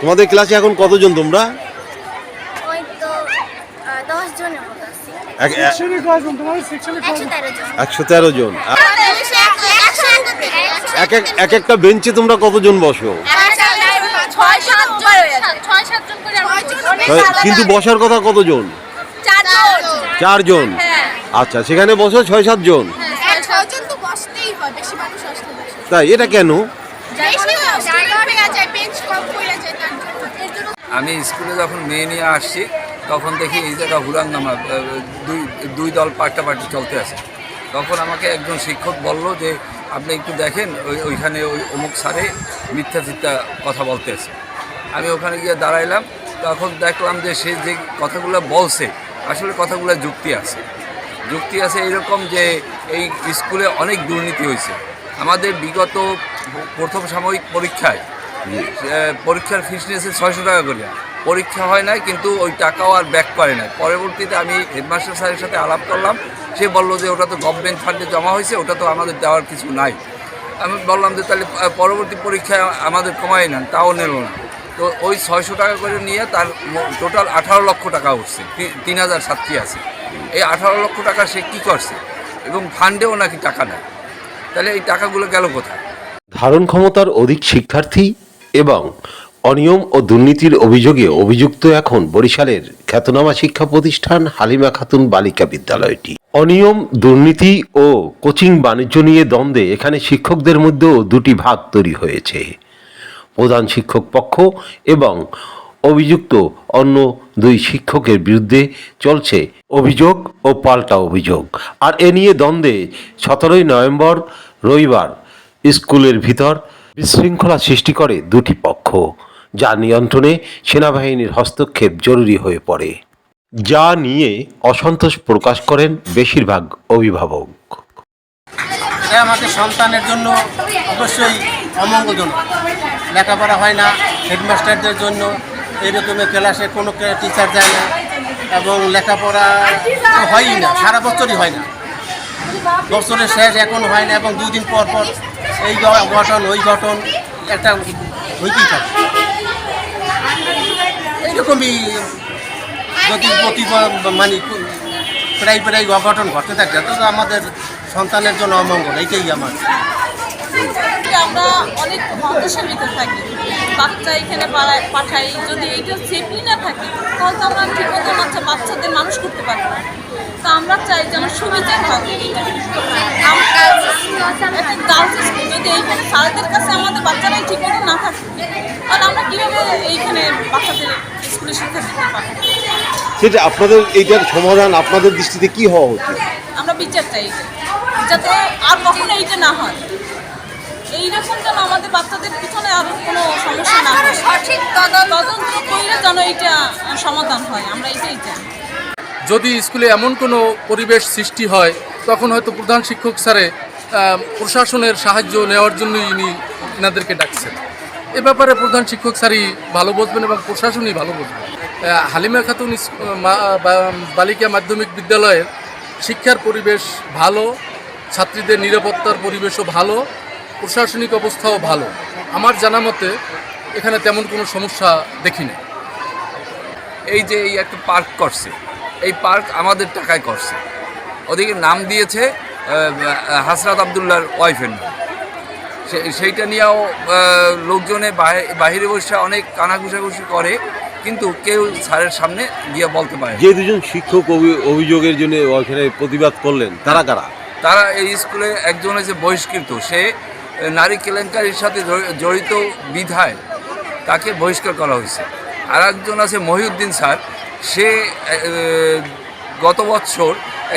তোমাদের ক্লাসে এখন কতজন তোমরা? একশো তেরো জন। এক এক এক একটা বেঞ্চে তোমরা কতজন বসো? কিন্তু বসার কথা কতজন? চারজন। হ্যাঁ। আচ্ছা সেখানে বসো ছয় সাতজন। ছয় জন তো বসতেই হয় বেশি মানুষ আসতে বসে তাই এটা কেন বেশি জায়গা পেয়ে যায় বেঞ্চ কম পড়ে যায় তার জন্য এর জন্য আমি স্কুলে যখন মেয়ে নিয়ে আসছি, তখন দেখি এই জায়গা হুরাঙ্গামা দুই দুই দল পাল্টাপাল্টি চলতে আছে। তখন আমাকে একজন শিক্ষক বলল যে, আপনি একটু দেখেন, ওই, ওইখানে ওই অমুক সারে মিথ্যা চিত্তা কথা বলতে আছে আমি ওখানে গিয়ে দাঁড়াইলাম, তখন দেখলাম যে সে যে কথাগুলো বলছে, আসলে কথাগুলো যুক্তি আছে। যুক্তি আছে এরকম যে, এই স্কুলে অনেক দুর্নীতি হয়েছে। আমাদের বিগত প্রথম সাময়িক পরীক্ষায় পরীক্ষার ফিস নিয়েছে ছয়শো টাকা করে। পরীক্ষা হয় নাই, কিন্তু ওই টাকাও আর ব্যাক করে নাই। পরবর্তীতে আমি হেডমাস্টার স্যারের সাথে আলাপ করলাম। সে বলল যে, ওটা তো গভর্নমেন্ট ফান্ডে জমা হয়েছে, ওটা তো আমাদের দেওয়ার কিছু নাই। আমি বললাম যে, তাহলে পরবর্তী পরীক্ষায় আমাদের কমাই নেন, তাও নিল না। তো ওই ছয়শো টাকা করে নিয়ে তার টোটাল আঠারো লক্ষ টাকা উঠছে তিন হাজার ছাত্রী আছে। এই আঠারো লক্ষ টাকা সে কী করছে? এবং ফান্ডেও নাকি টাকা নেয়? তাহলে এই টাকাগুলো গেল কোথায়? ধারণ ক্ষমতার অধিক শিক্ষার্থী এবং অনিয়ম ও দুর্নীতির অভিযোগে অভিযুক্ত এখন বরিশালের খ্যাতনামা শিক্ষা প্রতিষ্ঠান হালিমা খাতুন বালিকা বিদ্যালয়টি। অনিয়ম, দুর্নীতি ও কোচিং বাণিজ্য নিয়ে দ্বন্দ্বে এখানে শিক্ষকদের মধ্যেও দুটি ভাগ তৈরি হয়েছে। প্রধান শিক্ষক পক্ষ এবং অভিযুক্ত অন্য দুই শিক্ষকের বিরুদ্ধে চলছে অভিযোগ ও পাল্টা অভিযোগ। আর এ নিয়ে দ্বন্দ্বে সতেরোই নভেম্বর রবিবার স্কুলের ভিতর বিশৃঙ্খলা সৃষ্টি করে দুটি পক্ষ যা নিয়ন্ত্রণে সেনাবাহিনীর হস্তক্ষেপ জরুরি হয়ে পড়ে। যা নিয়ে অসন্তোষ প্রকাশ করেন বেশিরভাগ অভিভাবক। আমাদের সন্তানের জন্য অবশ্যই অমঙ্গলজনক। লেখাপড়া হয় না, হেডমাস্টারদের জন্য এইরকমের ক্লাসে কোনো টিচার যায় না এবং লেখাপড়া হয়ই না, সারা বছরই হয় না। বছরের শেষ এখন হয় না এবং দুই দিন পর পর এই গঠন, ওই গঠন, একটা হইতেই থাকে। এইরকমই যদি প্রতি মানে প্রায় প্রায় অঘটন ঘটতে থাকে তো আমাদের সন্তানের জন্য অমঙ্গল এইটাই আমার। আমরা অনেক হতাশার ভিতরে থাকি। বাচ্চা এখানে পাঠাই যদি এইটা সেফলি না থাকে, তাহলে তো আমরা ঠিক মতো বাচ্চা বাচ্চাদের মানুষ করতে পারব না। তো আমরা চাই যেন সুবিচার হয় এইটা আমরা একটা গার্লস স্কুল যদি এইখানে স্যারদের কাছে আমাদের বাচ্চারাই ঠিক মতো না থাকে। তাহলে আমরা কীভাবে এইখানে বাচ্চাদের স্কুলে শিক্ষা দিতে পারব সেটা আপনাদের এইটার সমাধান আপনাদের দৃষ্টিতে কি হওয়া উচিত? আমরা বিচার চাই যাতে আর কখনো এইটা না হয়। এইরকম যেন আমাদের বাচ্চাদের পিছনে আর কোনো সমস্যা না হয়। সঠিক তদন্ত করলে যেন এইটা সমাধান হয়। আমরা এটাই চাই। যদি স্কুলে এমন কোনো পরিবেশ সৃষ্টি হয় তখন হয়তো প্রধান শিক্ষক স্যারে প্রশাসনের সাহায্য নেওয়ার জন্যই ইনি এনাদেরকে ডাকছেন। এ ব্যাপারে প্রধান শিক্ষক স্যারই ভালো বুঝবেন এবং প্রশাসনই ভালো বুঝবেন। হালিমা খাতুন বালিকা মাধ্যমিক বিদ্যালয়ের শিক্ষার পরিবেশ ভালো, ছাত্রীদের নিরাপত্তার পরিবেশও ভালো, প্রশাসনিক অবস্থাও ভালো। আমার জানা মতে এখানে তেমন কোনো সমস্যা দেখি না এই যে এই একটা পার্ক করছে, এই পার্ক আমাদের টাকায় করছে। ওদিকে নাম দিয়েছে হাসরাত আবদুল্লার সে- সেইটা নিয়েও লোকজনে বাহি- বাহিরে বসে অনেক কানাঘুষাঘুষি করে কিন্তু কেউ স্যারের সামনে গিয়ে বলতে পারে। যে দুজন শিক্ষক অভিযোগের জন্য ওখানে প্রতিবাদ করলেন তারা কারা? তারা এই স্কুলে একজন হয়েছে বহিষ্কৃত। সে নারী কেলেঙ্কারির সাথে জড়িত বিধায় তাকে বহিষ্কার করা হয়েছে। আর একজন আছে মহিউদ্দিন স্যার। সে গত বছর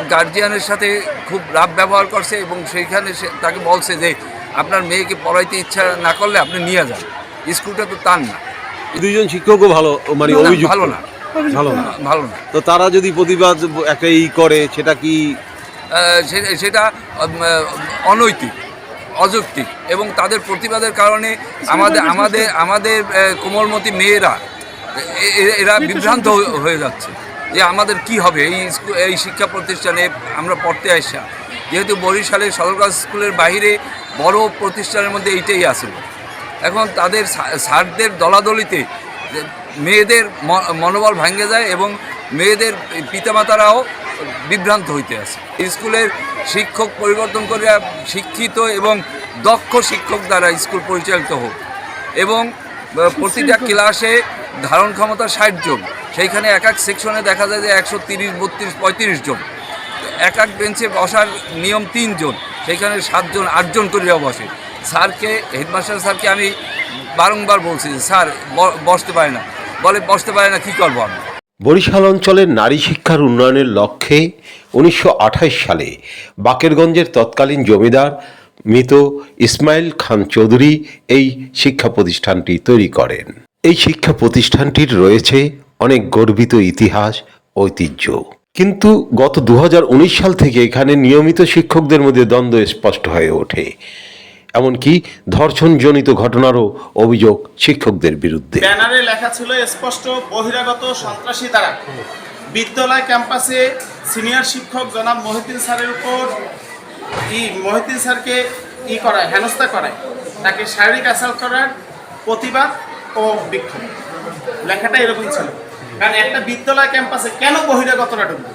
গার্জিয়ানের সাথে খুব রাব ব্যবহার করছে এবং সেইখানে সে তাকে বলছে যে আপনার মেয়েকে পড়াইতে ইচ্ছা না করলে আপনি নিয়ে যান। স্কুলটা তো তার না। দুইজন শিক্ষকও ভালো মানে অভিযোগ ভালো না। ভালো না। ভালো না। তো তারা যদি প্রতিবাদ একটা ই করে সেটা কি সে- সেটা অনৈতিক অযৌক্তিক এবং তাদের প্রতিবাদের কারণে আমাদের আমাদের আমাদের কোমলমতি মেয়েরা এরা বিভ্রান্ত হয়ে যাচ্ছে। যে আমাদের কি হবে? এই স্কু- এই শিক্ষা প্রতিষ্ঠানে আমরা পড়তে আসা। যেহেতু বরিশালের সদরকাজ স্কুলের বাইরে বড় প্রতিষ্ঠানের মধ্যে এইটাই আছে। এখন তাদের স্যারদের দলাদলিতে মেয়েদের ম- মনোবল ভাঙে যায় এবং মেয়েদের পিতামাতারাও বিভ্রান্ত হইতে আছে স্কুলের শিক্ষক পরিবর্তন করে শিক্ষিত এবং দক্ষ শিক্ষক দ্বারা স্কুল পরিচালিত হোক এবং প্রতিটা ক্লাসে ধারণ ক্ষমতা ষাট জন। সেইখানে এক এক সেকশনে দেখা যায় যে একশো তিরিশ, বত্রিশ, পঁয়ত্রিশ জন। এক এক বেঞ্চে বসার নিয়ম তিনজন, সেইখানে সাতজন, আটজন করিয়া বসে। স্যারকে, হেডমাস্টার স্যারকে আমি বারংবার বলছি স্যার বসতে পারে না। বলে, বসতে পারে না, কী করব আমি? বরিশাল অঞ্চলের নারী শিক্ষার উন্নয়নের লক্ষ্যে উনিশশো আঠাশ সালে বাকেরগঞ্জের তৎকালীন জমিদার মৃত ইসমাইল খান চৌধুরী এই শিক্ষা প্রতিষ্ঠানটি তৈরি করেন। এই শিক্ষা প্রতিষ্ঠানটির রয়েছে অনেক গর্বিত ইতিহাস, ঐতিহ্য। কিন্তু গত দুহাজার উনিশ সাল থেকে এখানে নিয়মিত শিক্ষকদের মধ্যে দ্বন্দ্ব স্পষ্ট হয়ে ওঠে। এমনকি ধর্ষণজনিত ঘটনারও অভিযোগ শিক্ষকদের বিরুদ্ধে। ব্যানারে লেখা ছিল স্পষ্ট বহিরাগত সন্ত্রাসী দ্বারা। বিদ্যালয় ক্যাম্পাসে সিনিয়র শিক্ষক জনাব মহিউদ্দিন স্যারের উপর ই, মহিউদ্দিন স্যারকে ই করায়, হেনস্থা করায়। তাকে শারীরিক আসাল করার প্রতিবাদ ও বিক্ষোভ। লেখাটা এরকম ছিল। কারণ একটা বিদ্যালয় ক্যাম্পাসে কেন বহিরাগতরা ঢুকবে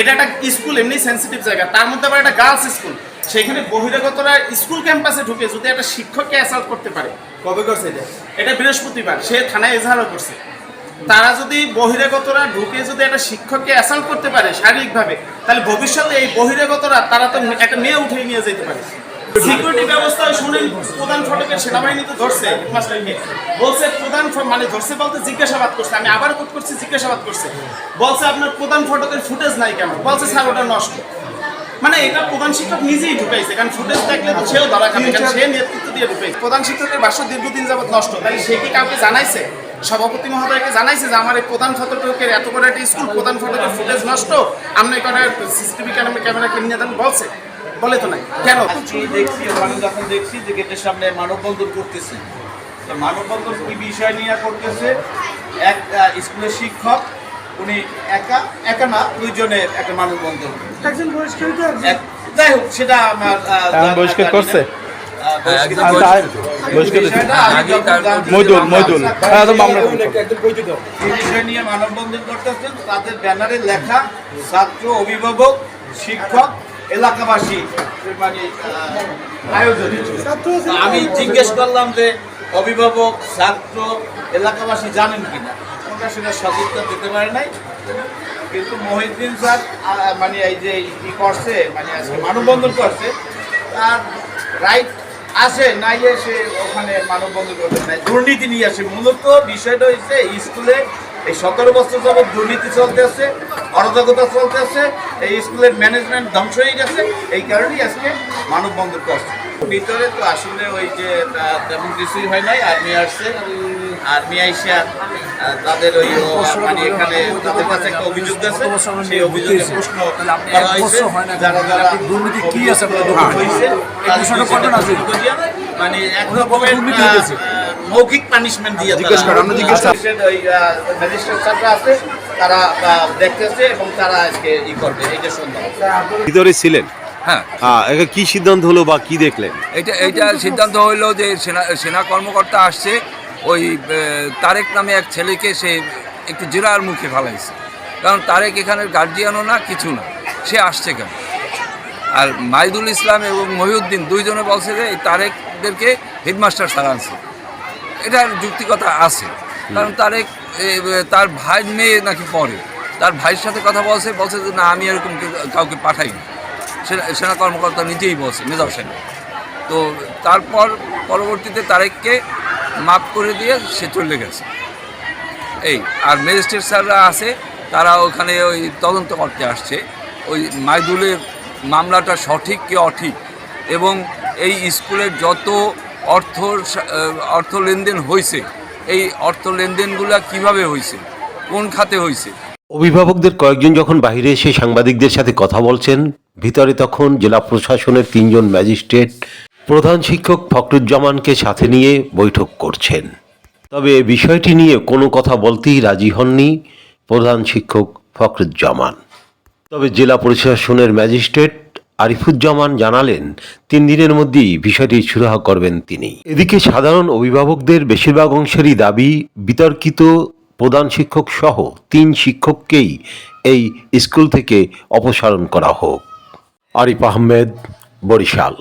এটা একটা স্কুল, এমনি সেন্সিটিভ জায়গা। তার মধ্যে আবার একটা গার্লস স্কুল সেখানে বহিরাগতরা স্কুল ক্যাম্পাসে ঢুকে যদি একটা শিক্ষককে অ্যাসাল্ট করতে পারে, কবে করছে এটা? এটা বৃহস্পতিবার, সে থানায় এজাহারও করছে। তারা যদি বহিরাগতরা ঢুকে যদি একটা শিক্ষককে অ্যাসাল্ট করতে পারে শারীরিকভাবে, তাহলে ভবিষ্যতে এই বহিরাগতরা তারা তো একটা মেয়ে উঠে নিয়ে যেতে পারে। সিকিউরিটি শুনেন, প্রধান ফটকের সেনাবাহিনী তো ধরছে হেডমাস্টারকে। বলছে, প্রধান মানে ধরছে বলতে জিজ্ঞাসাবাদ করছে। আমি আবার কোট করছি, জিজ্ঞাসাবাদ করছে। বলছে, আপনার প্রধান ফটকের ফুটেজ নাই কেন? বলছে, স্যার, ওটা নষ্ট। মানে এটা প্রধান শিক্ষক নিজেই ঢুকাইছে, কারণ ফুটেজ দেখলে তো সেও ধরা খাবে সে নেতৃত্ব দিয়ে প্রধান শিক্ষকের বাসা দীর্ঘদিন যাবত নষ্ট। তাই সে কি কাউকে জানাইছে? সভাপতি মহোদয়কে জানাইছে যে আমার এই প্রধান ফটকের এত বড় একটা স্কুল প্রধান ফটকের ফুটেজ নষ্ট। আপনি করে সিসিটিভি ক্যামেরা ক্যামেরা কিনে দেন বলছে। বলে তো নাই। কেন? দেখছি ওখানে যখন দেখছি যে গেটের সামনে মানববন্ধন করতেছে মানববন্ধন কি বিষয় নিয়ে করতেছে? এক স্কুলের শিক্ষক উনি একা একা না দুইজনের একটা মানববন্ধন। একজন বহিষ্কার যাই হোক সেটা আমার বহিষ্কার করছে? এই বিষয় নিয়ে মানববন্ধন করতেছেন, তাদের ব্যানারে লেখা ছাত্র অভিভাবক, শিক্ষক, এলাকাবাসী মানে আমি জিজ্ঞেস করলাম যে অভিভাবক, ছাত্র, এলাকাবাসী জানেন কিনা? ওটা সেটা সদুত্তর দিতে পারে নাই। কিন্তু মহিউদ্দিন স্যার মানে এই যে ই করছে মানে মানববন্ধন করছে, তার রাইট আসে, নাই এসে ওখানে মানববন্ধন করতে নাই দুর্নীতি নিয়ে আসে। মূলত বিষয়টা হচ্ছে স্কুলে এই সতেরো বছর যাবৎ দুর্নীতি চলতে আছে, অরাজকতা চলতেছে এই স্কুলের ম্যানেজমেন্ট ধ্বংস হয়ে গেছে, এই কারণেই আজকে মানববন্ধন করছে। ভিতরে তো আসলে ওই যে তেমন কিছুই হয় নাই, আর্মি আসছে, আর্মি আইসে তাদের ওই মানে এখানে তাদের কাছে একটা অভিযোগ আছে সেই অভিযোগে প্রশ্ন করা হয়েছে যারা যারা দুর্নীতি কি আছে হয়েছে? মানে এক রকমের মৌখিক পানিশমেন্ট দিয়ে জিজ্ঞেস করা আমরা জিজ্ঞেস ওই ম্যাজিস্ট্রেট স্যাররা আছে তারা দেখতেছে এবং তারা আজকে ই করবে এইটা শুনলাম ভিতরে ছিলেন? হ্যাঁ। কি সিদ্ধান্ত হলো বা কি দেখলেন? এটা এইটা সিদ্ধান্ত হইল যে সেনা সেনা কর্মকর্তা আসছে ওই তারেক নামে এক ছেলেকে সে একটু জেরার মুখে ফেলাইছে। কারণ তারেক এখানের গার্জিয়ানও না, কিছু না। সে আসছে কেন? আর মাইদুল ইসলাম এবং মহিউদ্দিন দুইজনে বলছে যে, এই তারেকদেরকে হেডমাস্টার স্যার আনছে। এটার যুক্তিকতা আছে। কারণ তারেক তার ভাই মেয়ে নাকি পড়ে তার ভাইয়ের সাথে কথা বলছে বলছে যে, না, আমি এরকম কেউ- কাউকে পাঠাইনি। সেনা সেনা কর্মকর্তা নিজেই বলছে মেজর সেন। তো তারপর পরবর্তীতে তারেককে মাফ করে দিয়ে সে চলে গেছে। এই, আর ম্যাজিস্ট্রেট স্যাররা আছে, তারা ওখানে ওই তদন্ত করতে আসছে। ওই মাইদুলের মামলাটা সঠিক কি অঠিক? এবং এই স্কুলের যত অর্থ অর্থ লেনদেন হয়েছে এই অর্থ লেনদেনগুলো কীভাবে হয়েছে কোন খাতে হয়েছে অভিভাবকদের কয়েকজন যখন বাইরে এসে সাংবাদিকদের সাথে কথা বলছেন, ভিতরে তখন জেলা প্রশাসনের তিনজন ম্যাজিস্ট্রেট প্রধান শিক্ষক ফখরুজ্জামানকে সাথে নিয়ে বৈঠক করছেন। তবে বিষয়টি নিয়ে কোনো কথা বলতেই রাজি হননি প্রধান শিক্ষক ফখরুজ্জামান। তবে জেলা প্রশাসনের ম্যাজিস্ট্রেট আরিফুজ্জামান জানালেন, তিন দিনের মধ্যেই বিষয়টি সুরাহা করবেন তিনি। এদিকে সাধারণ অভিভাবকদের বেশিরভাগ অংশেরই দাবি, বিতর্কিত প্রধান শিক্ষক সহ তিন শিক্ষককেই এই স্কুল থেকে অপসারণ করা হোক। আরিফ আহমেদ, বরিশাল।